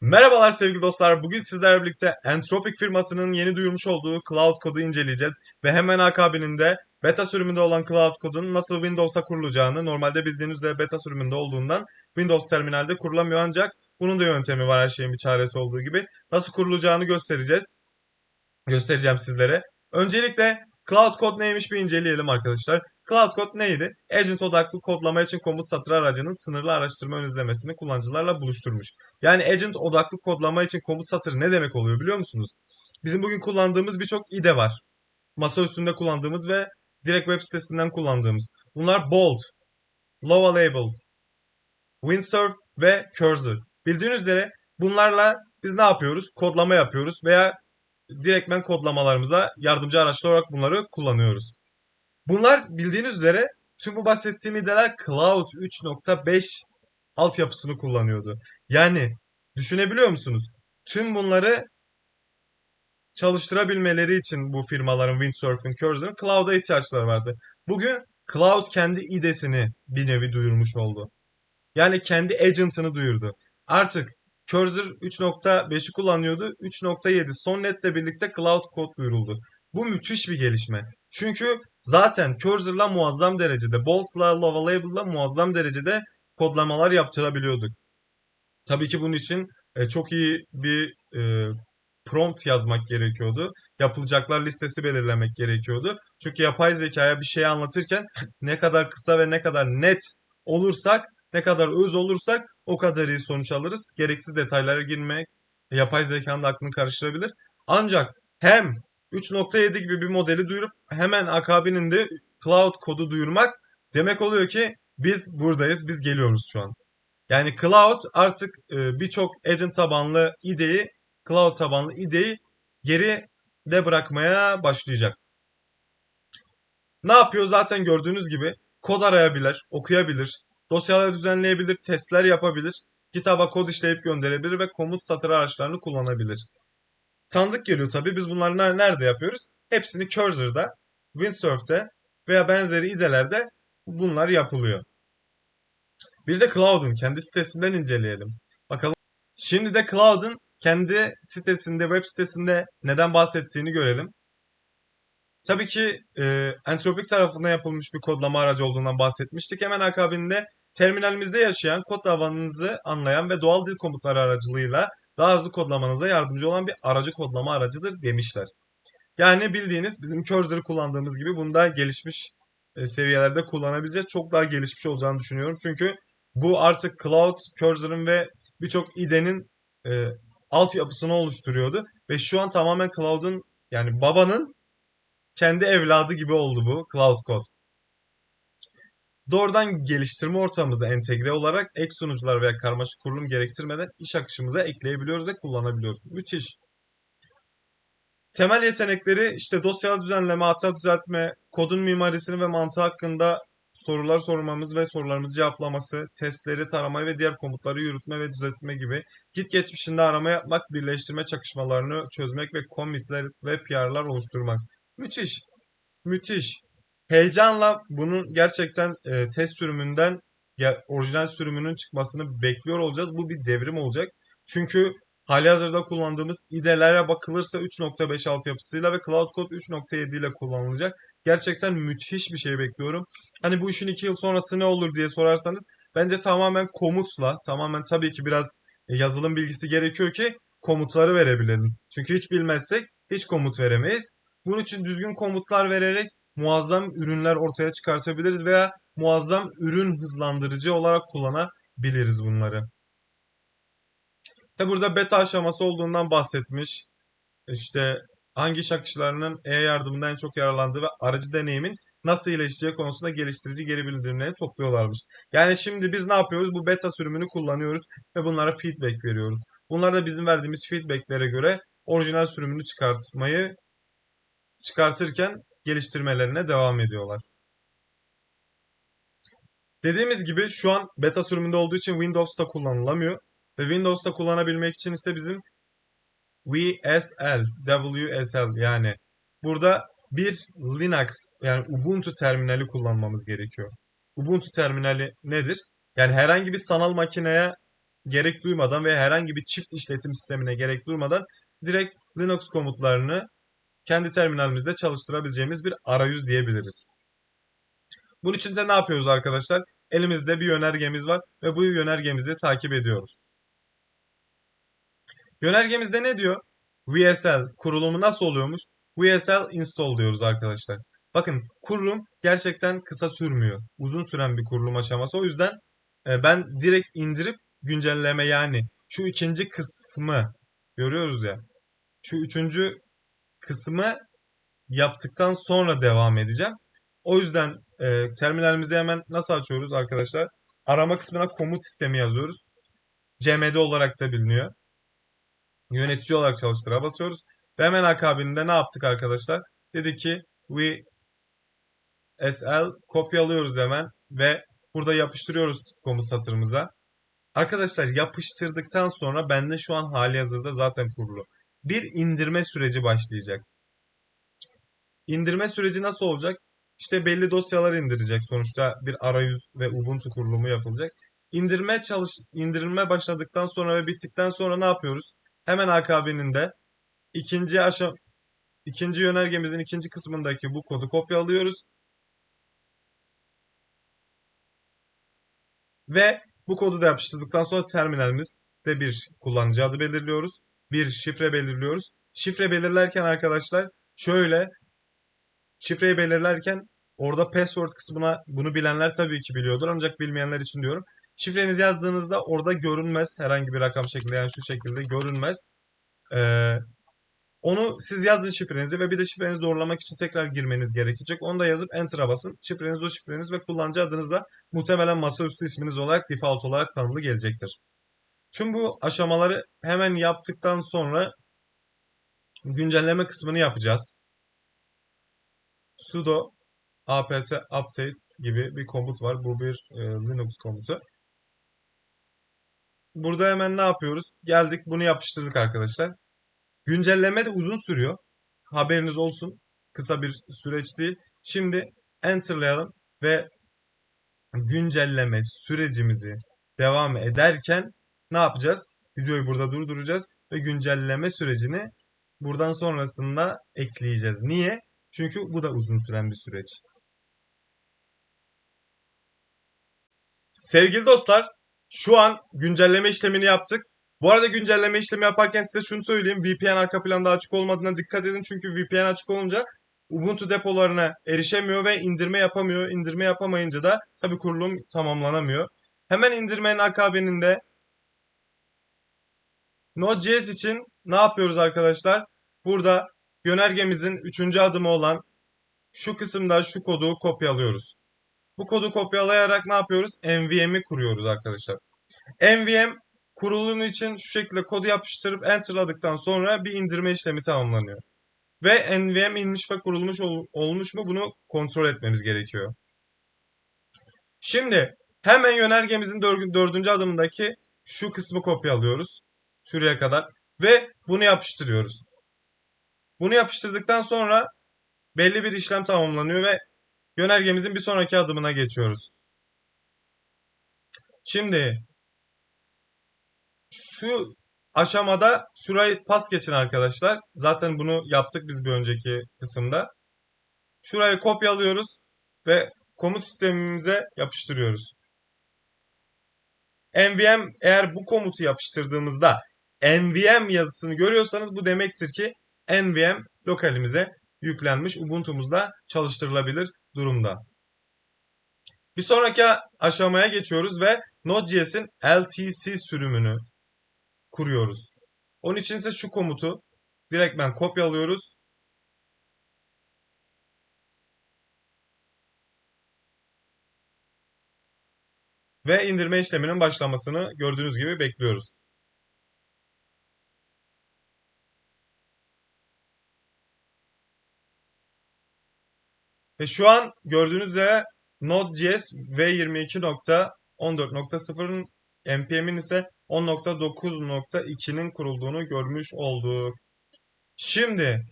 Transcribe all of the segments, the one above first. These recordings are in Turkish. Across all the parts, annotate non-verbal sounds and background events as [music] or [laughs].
Merhabalar sevgili dostlar. Bugün sizlerle birlikte Entropic firmasının yeni duyurmuş olduğu Cloud Code'u inceleyeceğiz. Ve hemen akabininde beta sürümünde olan Cloud Code'un nasıl Windows'a kurulacağını, normalde bildiğiniz üzere beta sürümünde olduğundan Windows terminalde kurulamıyor ancak bunun da yöntemi var her şeyin bir çaresi olduğu gibi. Nasıl kurulacağını göstereceğiz. Göstereceğim sizlere. Öncelikle Cloud Code neymiş bir inceleyelim arkadaşlar. Cloud Code neydi? Agent odaklı kodlama için komut satır aracının sınırlı araştırma ön izlemesini kullanıcılarla buluşturmuş. Yani agent odaklı kodlama için komut satır ne demek oluyor biliyor musunuz? Bizim bugün kullandığımız birçok IDE var. Masa üstünde kullandığımız ve direkt web sitesinden kullandığımız. Bunlar Bold, Lova Label, Windsurf ve Cursor. Bildiğiniz üzere bunlarla biz ne yapıyoruz? Kodlama yapıyoruz veya direktmen kodlamalarımıza yardımcı araçlar olarak bunları kullanıyoruz. Bunlar bildiğiniz üzere tüm bu bahsettiğim IDE'ler Cloud 3.5 altyapısını kullanıyordu. Yani düşünebiliyor musunuz? Tüm bunları çalıştırabilmeleri için bu firmaların Windsurf'ın, Cursor'ın Cloud'a ihtiyaçları vardı. Bugün Cloud kendi IDE'sini bir nevi duyurmuş oldu. Yani kendi agent'ını duyurdu. Artık Cursor 3.5'i kullanıyordu. 3.7 Sonnet ile birlikte Cloud Code duyuruldu. Bu müthiş bir gelişme. Çünkü zaten Cursor'la muazzam derecede, Bolt'la, Lava Label'la muazzam derecede kodlamalar yaptırabiliyorduk. Tabii ki bunun için e, çok iyi bir e, prompt yazmak gerekiyordu. Yapılacaklar listesi belirlemek gerekiyordu. Çünkü yapay zekaya bir şey anlatırken [laughs] ne kadar kısa ve ne kadar net olursak, ne kadar öz olursak o kadar iyi sonuç alırız. Gereksiz detaylara girmek yapay zekanın aklını karıştırabilir. Ancak hem 3.7 gibi bir modeli duyurup hemen akabininde cloud kodu duyurmak demek oluyor ki biz buradayız, biz geliyoruz şu an. Yani cloud artık e, birçok agent tabanlı ideyi, cloud tabanlı ideyi geri de bırakmaya başlayacak. Ne yapıyor? Zaten gördüğünüz gibi kod arayabilir, okuyabilir, dosyaları düzenleyebilir, testler yapabilir, kitaba kod işleyip gönderebilir ve komut satır araçlarını kullanabilir. Tanıdık geliyor tabii. Biz bunları ner- nerede yapıyoruz? Hepsini Cursor'da, Windsurf'te veya benzeri IDE'lerde bunlar yapılıyor. Bir de Cloud'un kendi sitesinden inceleyelim. Bakalım. Şimdi de Cloud'un kendi sitesinde, web sitesinde neden bahsettiğini görelim. Tabii ki e, Entropic tarafından yapılmış bir kodlama aracı olduğundan bahsetmiştik. Hemen akabinde terminalimizde yaşayan kod tabanınızı anlayan ve doğal dil komutları aracılığıyla daha hızlı kodlamanıza yardımcı olan bir aracı kodlama aracıdır demişler. Yani bildiğiniz bizim Cursor'ı kullandığımız gibi bunu da gelişmiş e, seviyelerde kullanabileceğiz. Çok daha gelişmiş olacağını düşünüyorum. Çünkü bu artık Cloud, Cursor'ın ve birçok IDE'nin e, altyapısını oluşturuyordu. Ve şu an tamamen Cloud'un yani babanın kendi evladı gibi oldu bu Cloud Code. Doğrudan geliştirme ortamımıza entegre olarak ek sunucular veya karmaşık kurulum gerektirmeden iş akışımıza ekleyebiliyoruz ve kullanabiliyoruz. Müthiş. Temel yetenekleri işte dosyalar düzenleme, hata düzeltme, kodun mimarisini ve mantığı hakkında sorular sormamız ve sorularımızı cevaplaması, testleri taramayı ve diğer komutları yürütme ve düzeltme gibi git geçmişinde arama yapmak, birleştirme çakışmalarını çözmek ve commitler ve PR'lar oluşturmak. Müthiş. Müthiş. Heyecanla bunun gerçekten e, test sürümünden ya, orijinal sürümünün çıkmasını bekliyor olacağız. Bu bir devrim olacak. Çünkü halihazırda kullandığımız IDE'lere bakılırsa 3.5 altyapısıyla ve Cloud Code 3.7 ile kullanılacak. Gerçekten müthiş bir şey bekliyorum. Hani bu işin 2 yıl sonrası ne olur diye sorarsanız bence tamamen komutla, tamamen tabii ki biraz e, yazılım bilgisi gerekiyor ki komutları verebilelim. Çünkü hiç bilmezsek hiç komut veremeyiz. Bunun için düzgün komutlar vererek muazzam ürünler ortaya çıkartabiliriz veya muazzam ürün hızlandırıcı olarak kullanabiliriz bunları. Tabi burada beta aşaması olduğundan bahsetmiş. İşte hangi iş akışlarının E yardımından en çok yararlandığı ve aracı deneyimin nasıl iyileşeceği konusunda geliştirici geri bildirimleri topluyorlarmış. Yani şimdi biz ne yapıyoruz? Bu beta sürümünü kullanıyoruz ve bunlara feedback veriyoruz. Bunlar da bizim verdiğimiz feedbacklere göre orijinal sürümünü çıkartmayı çıkartırken geliştirmelerine devam ediyorlar. Dediğimiz gibi şu an beta sürümünde olduğu için Windows'ta kullanılamıyor. Ve Windows'ta kullanabilmek için ise bizim WSL, WSL yani burada bir Linux yani Ubuntu terminali kullanmamız gerekiyor. Ubuntu terminali nedir? Yani herhangi bir sanal makineye gerek duymadan ve herhangi bir çift işletim sistemine gerek duymadan direkt Linux komutlarını kendi terminalimizde çalıştırabileceğimiz bir arayüz diyebiliriz. Bunun için de ne yapıyoruz arkadaşlar? Elimizde bir yönergemiz var ve bu yönergemizi takip ediyoruz. Yönergemizde ne diyor? VSL kurulumu nasıl oluyormuş? VSL install diyoruz arkadaşlar. Bakın kurulum gerçekten kısa sürmüyor. Uzun süren bir kurulum aşaması. O yüzden e, ben direkt indirip güncelleme yani şu ikinci kısmı görüyoruz ya. Şu üçüncü kısmı yaptıktan sonra devam edeceğim. O yüzden e, terminalimizi hemen nasıl açıyoruz arkadaşlar? Arama kısmına komut sistemi yazıyoruz. CMD olarak da biliniyor. Yönetici olarak çalıştıra basıyoruz. Ve hemen akabinde ne yaptık arkadaşlar? Dedi ki we SL kopyalıyoruz hemen ve burada yapıştırıyoruz komut satırımıza. Arkadaşlar yapıştırdıktan sonra bende şu an hali hazırda zaten kurulu. Bir indirme süreci başlayacak. İndirme süreci nasıl olacak? İşte belli dosyalar indirecek. Sonuçta bir arayüz ve Ubuntu kurulumu yapılacak. İndirme çalış indirme başladıktan sonra ve bittikten sonra ne yapıyoruz? Hemen akabininde ikinci aşam ikinci yönergemizin ikinci kısmındaki bu kodu kopyalıyoruz. Ve bu kodu da yapıştırdıktan sonra terminalimizde bir kullanıcı adı belirliyoruz. Bir şifre belirliyoruz. Şifre belirlerken arkadaşlar şöyle şifreyi belirlerken orada password kısmına bunu bilenler tabii ki biliyordur ancak bilmeyenler için diyorum. Şifrenizi yazdığınızda orada görünmez herhangi bir rakam şeklinde yani şu şekilde görünmez. Ee, onu siz yazdığınız şifrenizi ve bir de şifrenizi doğrulamak için tekrar girmeniz gerekecek. Onu da yazıp Enter'a basın. Şifreniz o şifreniz ve kullanıcı adınız da muhtemelen masaüstü isminiz olarak default olarak tanımlı gelecektir. Tüm bu aşamaları hemen yaptıktan sonra güncelleme kısmını yapacağız. sudo apt update gibi bir komut var. Bu bir e, Linux komutu. Burada hemen ne yapıyoruz? Geldik bunu yapıştırdık arkadaşlar. Güncelleme de uzun sürüyor. Haberiniz olsun. Kısa bir süreç değil. Şimdi enterlayalım ve güncelleme sürecimizi devam ederken ne yapacağız? Videoyu burada durduracağız ve güncelleme sürecini buradan sonrasında ekleyeceğiz. Niye? Çünkü bu da uzun süren bir süreç. Sevgili dostlar, şu an güncelleme işlemini yaptık. Bu arada güncelleme işlemi yaparken size şunu söyleyeyim. VPN arka planda açık olmadığına dikkat edin. Çünkü VPN açık olunca Ubuntu depolarına erişemiyor ve indirme yapamıyor. İndirme yapamayınca da tabi kurulum tamamlanamıyor. Hemen indirmenin akabininde Node.js için ne yapıyoruz arkadaşlar? Burada yönergemizin üçüncü adımı olan şu kısımda şu kodu kopyalıyoruz. Bu kodu kopyalayarak ne yapıyoruz? NVM'i kuruyoruz arkadaşlar. NVM kurulumu için şu şekilde kodu yapıştırıp enterladıktan sonra bir indirme işlemi tamamlanıyor. Ve NVM inmiş ve kurulmuş ol, olmuş mu bunu kontrol etmemiz gerekiyor. Şimdi hemen yönergemizin dördüncü adımındaki şu kısmı kopyalıyoruz. Şuraya kadar. Ve bunu yapıştırıyoruz. Bunu yapıştırdıktan sonra belli bir işlem tamamlanıyor ve yönergemizin bir sonraki adımına geçiyoruz. Şimdi şu aşamada şurayı pas geçin arkadaşlar. Zaten bunu yaptık biz bir önceki kısımda. Şurayı kopyalıyoruz ve komut sistemimize yapıştırıyoruz. nvm eğer bu komutu yapıştırdığımızda nvm yazısını görüyorsanız bu demektir ki nvm lokalimize yüklenmiş Ubuntu'muzda çalıştırılabilir durumda. Bir sonraki aşamaya geçiyoruz ve Node.js'in LTC sürümünü kuruyoruz. Onun için ise şu komutu direktmen kopyalıyoruz. Ve indirme işleminin başlamasını gördüğünüz gibi bekliyoruz. Ve şu an gördüğünüz üzere Node.js v22.14.0'ın npm'in ise 10.9.2'nin kurulduğunu görmüş olduk. Şimdi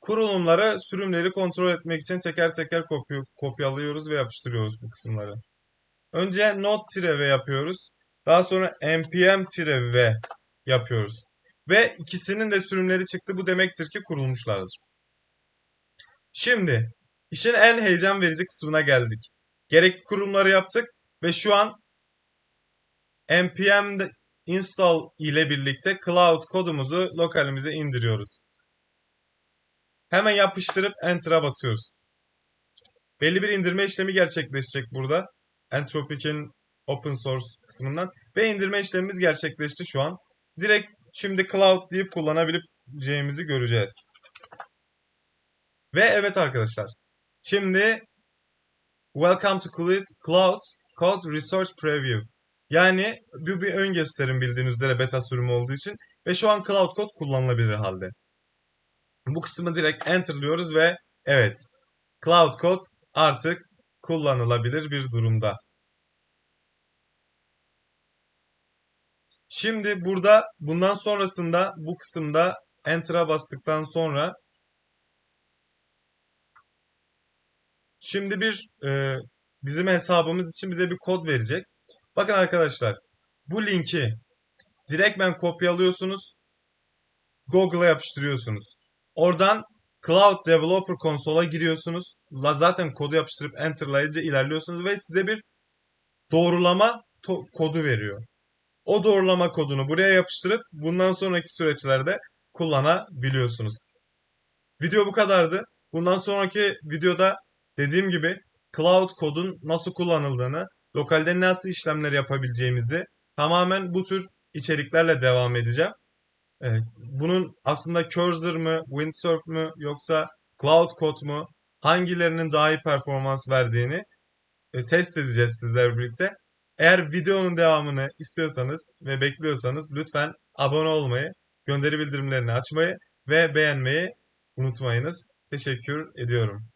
kurulumları, sürümleri kontrol etmek için teker teker kopy kopyalıyoruz ve yapıştırıyoruz bu kısımları. Önce node-v yapıyoruz. Daha sonra npm-v yapıyoruz. Ve ikisinin de sürümleri çıktı. Bu demektir ki kurulmuşlardır. Şimdi işin en heyecan verici kısmına geldik. Gerekli kurumları yaptık ve şu an npm install ile birlikte cloud kodumuzu lokalimize indiriyoruz. Hemen yapıştırıp enter'a basıyoruz. Belli bir indirme işlemi gerçekleşecek burada. Entropic'in open source kısmından ve indirme işlemimiz gerçekleşti şu an. Direkt şimdi cloud deyip kullanabileceğimizi göreceğiz. Ve evet arkadaşlar. Şimdi Welcome to Cloud Code Research Preview. Yani bu bir ön gösterim bildiğiniz üzere beta sürümü olduğu için ve şu an Cloud Code kullanılabilir halde. Bu kısmı direkt enterlıyoruz ve evet Cloud Code artık kullanılabilir bir durumda. Şimdi burada bundan sonrasında bu kısımda enter'a bastıktan sonra şimdi bir e, bizim hesabımız için bize bir kod verecek. Bakın arkadaşlar bu linki direktmen kopyalıyorsunuz. Google'a yapıştırıyorsunuz. Oradan Cloud Developer Console'a giriyorsunuz. Zaten kodu yapıştırıp enterlayınca ilerliyorsunuz ve size bir doğrulama kodu veriyor. O doğrulama kodunu buraya yapıştırıp bundan sonraki süreçlerde kullanabiliyorsunuz. Video bu kadardı. Bundan sonraki videoda dediğim gibi Cloud kodun nasıl kullanıldığını, lokalde nasıl işlemler yapabileceğimizi tamamen bu tür içeriklerle devam edeceğim. Bunun aslında Cursor mı, Windsurf mu yoksa Cloud Code mu hangilerinin daha iyi performans verdiğini e, test edeceğiz sizlerle birlikte. Eğer videonun devamını istiyorsanız ve bekliyorsanız lütfen abone olmayı, gönderi bildirimlerini açmayı ve beğenmeyi unutmayınız. Teşekkür ediyorum.